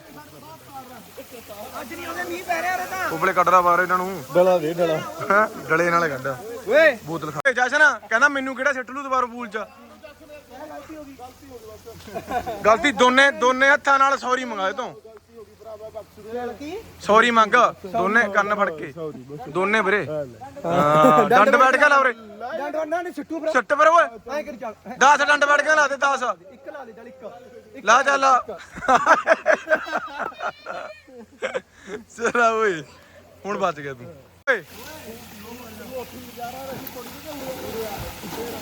ਅੱਜ ਨਹੀਂ ਆਉਂਦੇ ਮੀਂਹ ਪੈ ਰਿਹਾ ਰੇ ਤਾਂ। ਉਬਲੇ ਕੱਢਦਾ ਬਾਹਰ ਇਹਨਾਂ ਨੂੰ। ਡਲਾ ਦੇ ਡਲਾ? ਡਲੇ ਨਾਲ ਕੱਢ। ਓਏ। ਬੋਤਲ ਖਾ। ਜਸ਼ਨ ਕਹਿੰਦਾ ਮੈਨੂੰ ਕਿਹੜਾ ਸਿੱਟ ਲੂ ਦੁਬਾਰਾ ਪੂਲ ਚ? ਗਲਤੀ ਦੋਨੇ ਦੋਨੇ ਹੱਥਾਂ ਨਾਲ ਸੌਰੀ ਮੰਗਾ ਤੋਂ। ਸੌਰੀ ਮੰਗ ਦੋਨੇ ਕੰਨ ਫੜ ਕੇ। ਦੋਨੇ ਵੀਰੇ। ਹਾਂ, ਡੰਡ ਬੈਠ ਕੇ ਲਾ ਡੰਡ ਵੰਡਾ ਨੇ ਛੱਟੂ ਫਿਰ ਸਿੱਟ ਪਰ ਓਏ। ਐ ਕਰੀ ਚੱਲ। 10 ਡੰਡ ਬੈਠ ਕੇ ਲਾ ਦੇ 10 ਇੱਕ ਲਾ ਦੇ ਚੱਲ ਇੱਕ। ਲਾ ਚੱਲ ਸਰਾ ਓਏ ਹੁਣ ਬਚ ਗਿਆ ਤੂੰ। ਓਏ।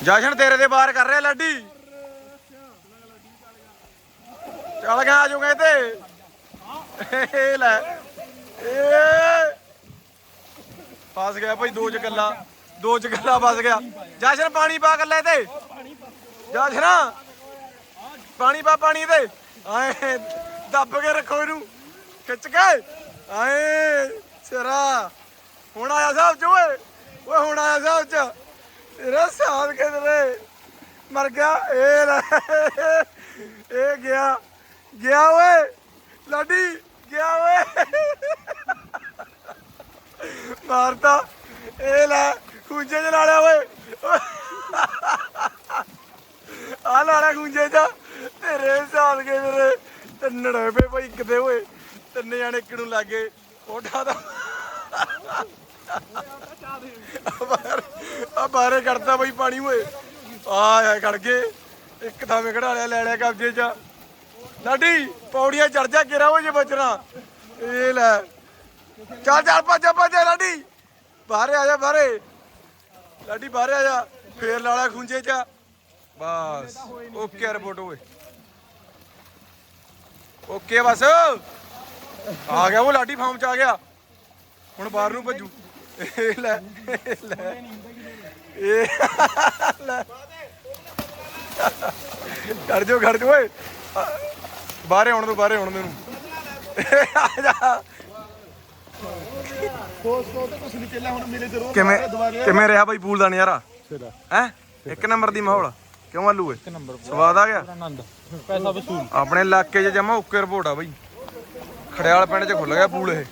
ਜਸ਼ਨ ਤੇਰੇ ਦੇ ਬਾਹਰ ਕਰ ਰਿਹਾ ਲਾਡੀ। ਚੱਲ ਗਿਆ ਆ ਜਾਊਗਾ ਤੇ ਇਹ ਲੈ। ਏ ਫਸ ਗਿਆ ਭਾਈ, ਦੋ ਚ ਗੱਲਾਂ। ਦੋ ਚ ਗੱਲਾਂ ਫਸ ਗਿਆ। ਜਸ਼ਨ, ਪਾਣੀ ਪਾ ਕੱਲੇ ਤੇ ਜਸ਼ਨ। ਪਾਣੀ ਪਾ ਪਾਣੀ ਤੇ ਆਏ, ਦੱਬ ਕੇ ਰੱਖੋ ਇਹਨੂੰ। ਖਿੱਚ ਕੇ। ਆਏ, ਸਿਰਾ। ਹੁਣ ਆਇਆ ਸਾਹਿਬ ਚ, ਓਏ। ਓਏ, ਹੁਣ ਆਇਆ ਸਾਹਿਬ ਚ। ਤੇਰਾ ਸਾਥ ਕਿਧਰੇ? ਮਰ ਗਿਆ। ਇਹ ਲੈ। ਇਹ ਗਿਆ। ਗਿਆ ਓਏ। ਲਾਡੀ। ਗਿਆ ਓਏ। ਮਾਰਤਾ। ਇਹ ਲੈ, ਖੂੰਜੇ ਚ ਨਾਲਿਆ ਓਏ। ਆ ਲਾੜਾ ਖੂੰਜੇ ਚ। ਤੇਰੇ ਸਾਲ ਕੇ ਮੇਰੇ ਤਿੰਨ ਰੁਪਏ ਭਾਈ ਕਿਤੇ ਓਏ। ਤਿੰਨ ਜਾਣੇ ਇੱਕ ਨੂੰ ਲੱਗੇ ਕੋਠਾ ਦਾ ਆ ਬਾਹਰੇ ਕੱਢਦਾ ਬਈ ਪਾਣੀ ਓਏ। ਆ ਆ ਖੜ ਗਏ। ਇੱਕ ਥਾਵੇਂ ਖੜਾ ਲਿਆ, ਲੈ ਲਿਆ ਕਬਜੇ ਚ। ਲਾਡੀ, ਪੌੜੀਆਂ ਚੜ ਜਾ, ਗਿਰਾ ਓ ਜੇ ਬਚਣਾ ਇਹ ਲੈ। ਚੱਲ ਚੱਲ, ਭੱਜ ਭੱਜ, ਲਾਡੀ। ਬਾਹਰੇ ਆ ਜਾ, ਬਾਹਰੇ। ਲਾਡੀ, ਬਾਹਰੇ ਆ ਜਾ। ਫੇਰ ਲਾਲਾ ਖੁੰਝੇ ਚ ਬਸ। ਓਕੇ ਰਿਪੋਰਟ, ਓਏ। ਓਕੇ, ਬਸ। ਆ ਗਿਆ ਉਹ ਲਾਡੀ, ਫਾਰਮ ਚ ਆ ਗਿਆ। ਹੁਣ ਬਾਹਰ ਨੂੰ ਭੱਜੂ। ਇਹ ਲੈ ਲੈ। ਇਹ ਲੈ। ਕਰ ਜੋ ਕਰ ਜੋ ਓਏ। ਬਾਹਰੇ ਆਉਣ ਦੋ ਬਾਹਰੇ ਆਉਣ ਦੇ ਨੂੰ ਆ ਜਾ। ਕਿਵੇਂ ਕਿਵੇਂ ਰਿਹਾ ਬਾਈ ਪੂਲ ਦਾ ਨਜ਼ਾਰਾ? ਹੈ? ਇੱਕ ਨੰਬਰ ਦੀ ਮਾਹੌਲ। ਕਿਉਂ ਆਲੂ ਏ? ਇੱਕ ਨੰਬਰ ਸਵਾਦ ਆ ਗਿਆ? ਆਨੰਦ। ਪੈਸਾ ਵਸੂਲ। ਆਪਣੇ ਇਲਾਕੇ 'ਚ ਜਮਾ ਓਕੇ ਰਿਪੋਰਟ ਆ ਬਈ। ਖੜਿਆਲ ਪਿੰਡ 'ਚ ਖੁੱਲ ਗਿਆ ਪੂਲ ਇਹ।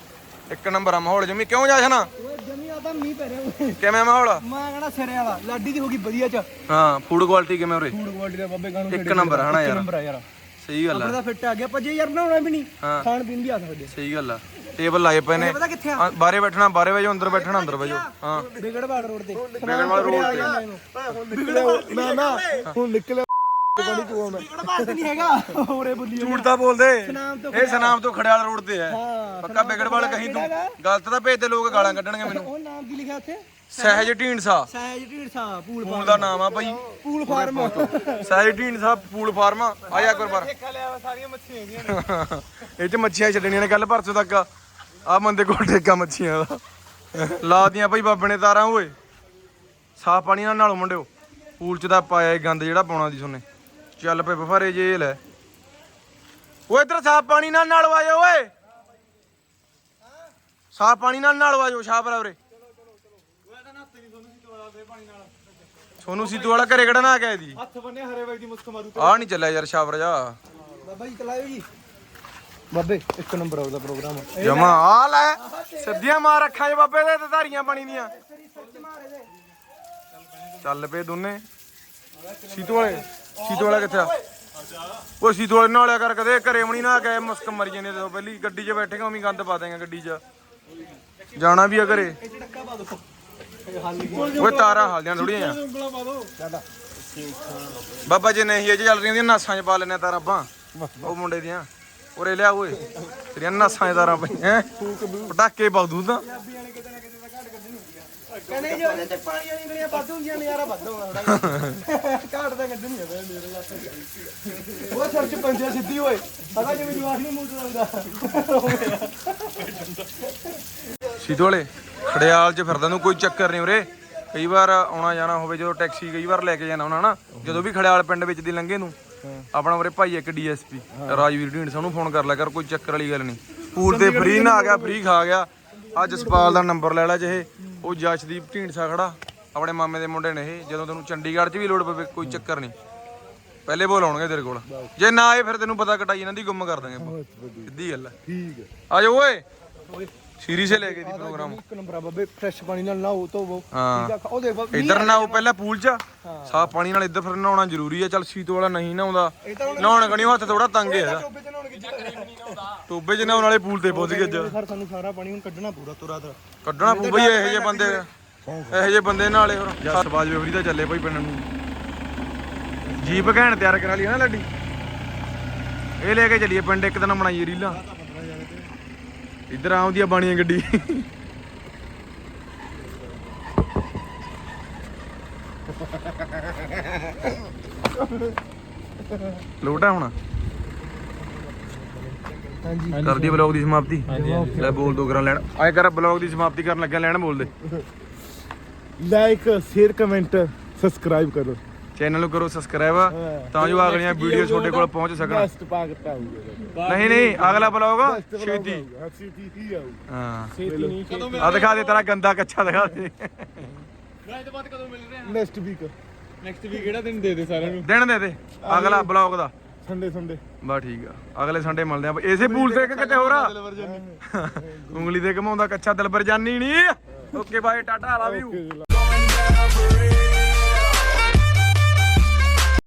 ਇੱਕ ਨੰਬਰ ਆ ਮਾਹੌਲ ਜਮੀ। ਕਿਉਂ ਜਾਸ਼ਨਾ ਜਮੀ ਆ ਤਾਂ ਮੀਂਹ ਪੈ ਰਿਹਾ ਕਿਵੇਂ ਮਾਹੌਲ ਮੈਂ ਕਹਣਾ ਸਿਰੇ ਵਾਲਾ। ਲਾਡੀ ਦੀ ਹੋ ਗਈ ਵਧੀਆ ਚ। ਹਾਂ ਫੂਡ ਕੁਆਲਿਟੀ ਕਿਵੇਂ ਉਰੇ? ਫੂਡ ਕੁਆਲਿਟੀ ਦਾ ਬਾਬੇ ਗਾਣੂ ਇੱਕ ਨੰਬਰ ਆ ਹਨਾ ਯਾਰ। ਨੰਬਰ ਆ ਯਾਰ। ਸਹੀ ਗੱਲ ਆ। ਆਪਣਾ ਫਿੱਟ ਆ ਗਿਆ ਪਰ ਜੇ ਯਾਰ ਬਣਾਉਣਾ ਵੀ ਨਹੀਂ। ਹਾਂ। ਖਾਣ ਪੀਣ ਵੀ ਆ ਸਕਦੇ। ਸਹੀ ਗੱਲ ਆ। ਟੇਬਲ ਲਾਏ ਪਏ ਨੇ। ਪਤਾ ਕਿੱਥੇ ਆ? ਹਾਂ, ਬਾਹਰੇ ਬੈਠਣਾ ਬਾਹਰੇ ਬੈਜੋ ਅੰਦਰ ਬੈਠਣਾ ਅੰਦਰ ਬੈਜੋ ਹਾਂ। ਬਿਗੜਵਾੜ ਰੋਡ ਤੇ। ਬੇਗੜਵਾਲ ਰੋਡ ਤੇ। ਨਾ। ਨਾ ਹੁਣ ਨਿਕਲਿਆ ਬੜੀ ਕੋਮ ਬਿਗੜਵਾੜ ਨਹੀਂ ਹੈਗਾ। ਹੋਰੇ ਬੁੱਲੀ ਝੂਠ ਤਾਂ ਬੋਲਦੇ। ਸਨਾਮ ਤੋਂ ਇਹ ਸਨਾਮ ਤੋਂ ਖੜਿਆਲ ਰੋਡ ਤੇ ਹੈ। ਹਾਂ ਪੱਕਾ ਬੇਗੜਵਾਲ ਕਹੀਂ ਤੂੰ। ਗਲਤ ਤਾਂ ਭੇਜ ਤੇ ਲੋਕ ਗਾਲਾਂ ਕੱਢਣਗੇ ਮੈਨੂੰ। ਉਹ ਨਾਮ ਕੀ ਲਿਖਿਆ ਉੱਥੇ? ਸਹਿਜ ਢੀਂਡਸਾ ਸਹਿਜ ਢੀਂਡਸਾ ਪੂਲ ਪੂਲ ਦਾ ਨਾਮ ਆ ਬਾਈ ਪੂਲ ਫਾਰਮ। ਸਹਿਜ ਢੀਂਡਸਾ ਪੂਲ ਫਾਰਮ। ਆ ਜਾ ਇੱਕ ਵਾਰ। ਲਿਆ ਸਾਰੀਆਂ ਮੱਛੀਆਂ ਹੈਗੀਆਂ ਇਹ ਚ ਮੱਛੀਆਂ ਛੱਡਣੀਆਂ ਨੇ ਕੱਲ ਪਰਸੋਂ ਤੱਕ। ਆ ਬੰਦੇ ਕੋਲ ਠੇਕਾ ਮੱਛੀਆਂ ਦਾ। ਲਾਤੀਆਂ ਭਾਈ ਬਾਬੇ ਨੇ ਤਾਰਾਂ ਓਏ। ਸਾਫ਼ ਪਾਣੀ ਨਾਲ ਨਾਲੋ ਮੁੰਡਿਓ। ਪੂਲ ਚ ਦਾ ਪਾਇਆ ਇਹ ਗੰਦ ਜਿਹੜਾ ਪਾਉਣਾ ਦੀ ਸੋਨੇ। ਚੱਲ ਪਏ ਬਫਾਰੇ ਜੇ ਲੈ। ਓਏ ਇਧਰ ਸਾਫ਼ ਪਾਣੀ ਨਾਲ ਨਾਲੋ ਆਜੋ ਓਏ। ਸਾਫ਼ ਪਾਣੀ ਨਾਲ ਨਾਲੋ ਆਜੋ ਸ਼ਾਹ ਸੋਨੂੰ ਸੀਤੂ ਵਾਲਾ ਘਰੇ ਕਿਹੜਾ ਨਾ ਗਿਆ ਦੀ ਹੱਥ ਬੰਨੇ ਹਰੇ ਬਾਈ ਦੀ ਮੁਸਕ ਮਾਰੂ ਆ ਨਹੀਂ ਚੱਲਿਆ ਯਾਰ ਸ਼ਾਬਰ ਜਾ। ਬਾਬਾ ਜੀ ਚਲਾਇਓ ਜੀ। ਬਾਬੇ ਇੱਕ ਨੰਬਰ ਆਉਦਾ ਪ੍ਰੋਗਰਾਮ। ਜਮਾ ਆ ਲੈ। ਸਿੱਧੀਆਂ ਮਾਰ ਰੱਖਾਂ ਜੇ ਬਾਬੇ ਦੇ ਤੇ ਧਾਰੀਆਂ ਪਾਣੀ ਦੀਆਂ। ਚੱਲ ਪਏ ਦੋਨੇ। ਸੀਤੋ ਵਾਲੇ ਸੀਤੋ ਵਾਲਾ ਕਿੱਥੇ ਆ? ਉਹ ਸੀਤੋ ਵਾਲੇ ਨਾਲਿਆ ਕਰ ਕਦੇ ਘਰੇ ਮਣੀ ਨਾ ਗਏ ਮੁਸਕ ਮਰ ਜਾਂਦੇ ਤੋਂ ਪਹਿਲੀ ਗੱਡੀ 'ਚ ਬੈਠੇ ਉਵੇਂ ਗੰਦ ਪਾ ਦੇਗਾ ਗੱਡੀ 'ਚ। ਜਾਣਾ ਵੀ ਆ ਘਰੇ। ਓਏ ਤਾਰਾਂ ਹਾਲੀਆਂ ਥੋੜੀਆਂ ਆ ਬਾਬਾ ਜੀ ਨਹੀਂ ਇਹ ਚੱਲ ਰਹੀਆਂ ਦੀਆਂ ਨਾਸਾਂ 'ਚ ਪਾ ਲੈਣੇ ਤਾਰਾਂ ਆਪਾਂ। ਉਹ ਮੁੰਡੇ ਦੀਆਂ। ਉਰੇ ਲਿਆ ਓਏ ਤੇਰੀਆਂ ਨਾਸਾਂ 'ਚ ਤਾਰਾਂ ਪਈ ਹੈ ਪਟਾਕੇ ਪਾ ਦੂੰ ਤਾਂ। ਕਹਿੰਦੇ ਜੇ ਉਹਦੇ ਤੇ ਪਾਣੀ ਵਾਲੀ ਗਲੀਆਂ ਵੱਧ ਹੁੰਦੀਆਂ ਨਜ਼ਾਰਾ ਵੱਧ ਹੋਣਾ ਥੋੜਾ ਘਾਟ ਤਾਂ ਕੱਢਣੀ ਆ ਮੇਰੇ ਉਹ ਸਿਰ ਚ ਪੰਜੇ ਸਿੱਧੀ ਹੋਏ ਪਤਾ ਜਿਵੇਂ ਜਵਾਕ ਨਹੀਂ ਮੂੰਹ ਚਲਾਉਂਦਾ। ਸੀਤੋ ਵਾਲੇ ਖੜਿਆਲ 'ਚ ਫਿਰਦਾ ਨੂੰ ਕੋਈ ਚੱਕਰ ਨਹੀਂ ਉਰੇ। ਕਈ ਵਾਰ ਆਉਣਾ ਜਾਣਾ ਹੋਵੇ ਜਦੋਂ ਟੈਕਸੀ ਕਈ ਵਾਰ ਲੈ ਕੇ ਜਾਣਾ ਉਹਨਾਂ ਨਾ ਜਦੋਂ ਵੀ ਖੜਿਆਲ ਪਿੰਡ ਵਿੱਚ ਦੀ ਲੰਘੇ ਨੂੰ ਆਪਣਾ ਉਰੇ ਭਾਈ ਇੱਕ ਡੀਐਸਪੀ ਰਾਜਵੀਰ ਢੀਂਡਸਾ ਨੂੰ ਫੋਨ ਕਰ ਲਿਆ ਕਰ ਕੋਈ ਚੱਕਰ ਵਾਲੀ ਗੱਲ ਨਹੀਂ। ਪੂਲ ਤੇ ਫ੍ਰੀ ਨਾ ਆ ਗਿਆ ਫ੍ਰੀ ਖਾ ਗਿਆ। ਅੱਜ ਜਸਪਾਲ ਦਾ ਨੰਬਰ ਲੈ ਲੈ ਜਿਹੇ ਉਹ ਜਸ਼ਦੀਪ ਢੀਂਡਸਾ ਖੜਾ ਆਪਣੇ ਮਾਮੇ ਦੇ ਮੁੰਡੇ ਨੇ ਇਹ ਜਦੋਂ ਤੈਨੂੰ ਚੰਡੀਗੜ੍ਹ 'ਚ ਵੀ ਲੋੜ ਪਵੇ ਕੋਈ ਚੱਕਰ ਨਹੀਂ। ਪਹਿਲੇ ਬੋਲ ਆਉਣਗੇ ਤੇਰੇ ਕੋਲ। ਜੇ ਨਾ ਆਏ ਫਿਰ ਤੈਨੂੰ ਪਤਾ ਕਟਾਈ ਇਹਨਾਂ ਦੀ ਗੁੰਮ ਕਰ ਦਾਂਗੇ। ਸਿੱਧੀ ਗੱਲ ਹੈ। ਠੀਕ ਹੈ। ਆ ਜਾ ਓਏ। ਸੀਰੀ ਸੇ ਲੈ ਕੇ ਦੀ ਪ੍ਰੋਗਰਾਮ। ਇੱਕ ਨੰਬਰ ਆ ਬੱਬੇ ਫਰੈਸ਼ ਪਾਣੀ ਨਾਲ ਨਹਾਓ ਧੋਵੋ ਹਾਂ। ਆ? ਉਹ ਦੇਖ ਬਾਬੇ ਇੱਧਰ ਨਹਾਓ ਪਹਿਲਾਂ ਪੂਲ 'ਚ। ਸਾਫ਼ ਪਾਣੀ ਨਾਲ ਇੱਧਰ ਫਿਰ ਨਹਾਉਣਾ ਜ਼ਰੂਰੀ ਹੈ ਚੱਲ ਸੀਤੋ ਵਾਲਾ ਨਹੀਂ ਨਹਾਉਂਦਾ। ਨਹਾਉਣ ਕਣੀ ਹੱਥ ਥੋੜਾ ਤੰਗ ਹੈ। ਇਹਦਾ ਟੋਬੇ ਚ ਨਹਾਉਣ ਕਿੱਥੇ ਟੋਬੇ 'ਚ ਨਹਾਉਣ ਵਾਲੇ ਪੂਲ ਤੇ ਪਹੁੰਚ ਗਏ ਅੱਜ। ਸਰ ਸਾਨੂੰ ਸਾਰਾ ਪਾਣੀ ਹੁਣ ਕੱਢਣਾ ਪੂਰਾ ਤੁਰਾ ਤੁਰਾ ਕੱਢਣਾ ਪੂ ਬਈ ਇਹੋ ਜਿਹੇ ਬੰਦੇ ਇਹੋ ਜਿਹੇ ਬੰਦੇ ਨਾਲੇ ਹੋਰ। ਸਤਬਾਜ ਵੇਵਰੀ ਦਾ ਚੱਲੇ ਭਾਈ ਪਿੰਡ ਨੂੰ। ਜੀਪ ਘੈਣ ਤਿਆਰ ਕਰਾ ਲਈ ਨਾ ਲੱਡੀ? ਇਹ ਲੈ ਕੇ ਚੱਲੀਏ ਪਿੰਡ ਇੱਕ ਦਿਨ ਬਣਾਈਏ ਰੀਲਾਂ। ਇੱਧਰ ਆਉਂਦੀਆਂ ਬਾਣੀਆਂ ਗੱਡੀ। ਲੋਟਾ ਹੁਣ। ਹਾਂਜੀ। ਕਰਦੀ ਬਲੌਗ ਦੀ ਸਮਾਪਤੀ। ਲੈ ਬੋਲ ਦੋ ਕਰਾਂ ਲੈਣ। ਆਏ ਕਰ ਬਲੌਗ ਦੀ ਸਮਾਪਤੀ ਕਰਨ ਲੱਗਿਆ ਲੈਣ ਬੋਲ ਦੇ। ਲਾਈਕ ਸ਼ੇਅਰ ਕਮੈਂਟ ਸਬਸਕ੍ਰਾਈਬ ਕਰੋ। ਚੈਨਲ ਨੂੰ ਕਰੋ ਸਬਸਕ੍ਰਾਈਬ ਤਾਂ ਜੋ ਅਗਲੀਆਂ ਵੀਡੀਓ ਤੁਹਾਡੇ ਕੋਲ ਪਹੁੰਚ ਸਕਣ। ਬੈਸਟ ਨਹੀਂ ਨਹੀਂ ਅਗਲਾ ਬਲੌਗ ਛੇਤੀ। ਛੇਤੀ ਹੀ ਆਊ ਹਾਂ। ਛੇਤੀ ਨਹੀਂ ਆ ਦਿਖਾ ਦੇ ਤੇਰਾ ਗੰਦਾ ਕੱਚਾ ਦਿਖਾ ਦੇ। ਨੈਕਸਟ ਵੀਕ ਨੈਕਸਟ ਵੀਕ ਕਿਹੜਾ ਦਿਨ ਦੇ ਦੇ ਸਾਰਿਆਂ ਨੂੰ? ਦਿਨ ਦੇ ਦੇ ਅਗਲਾ ਬਲੌਗ ਦਾ। ਸੰਡੇ ਸੰਡੇ ਬਾ ਠੀਕ ਆ ਅਗਲੇ ਸੰਡੇ ਮਿਲਦੇ ਆ ਇਸੇ ਪੂਲ ਤੇ ਕਿਤੇ ਹੋਰ ਆ? ਉਂਗਲੀ ਤੇ ਘਮਾਉਂਦਾ ਕੱਚਾ ਦਿਲਬਰ ਜਾਨੀ ਨਹੀਂ। Okay bye tata love you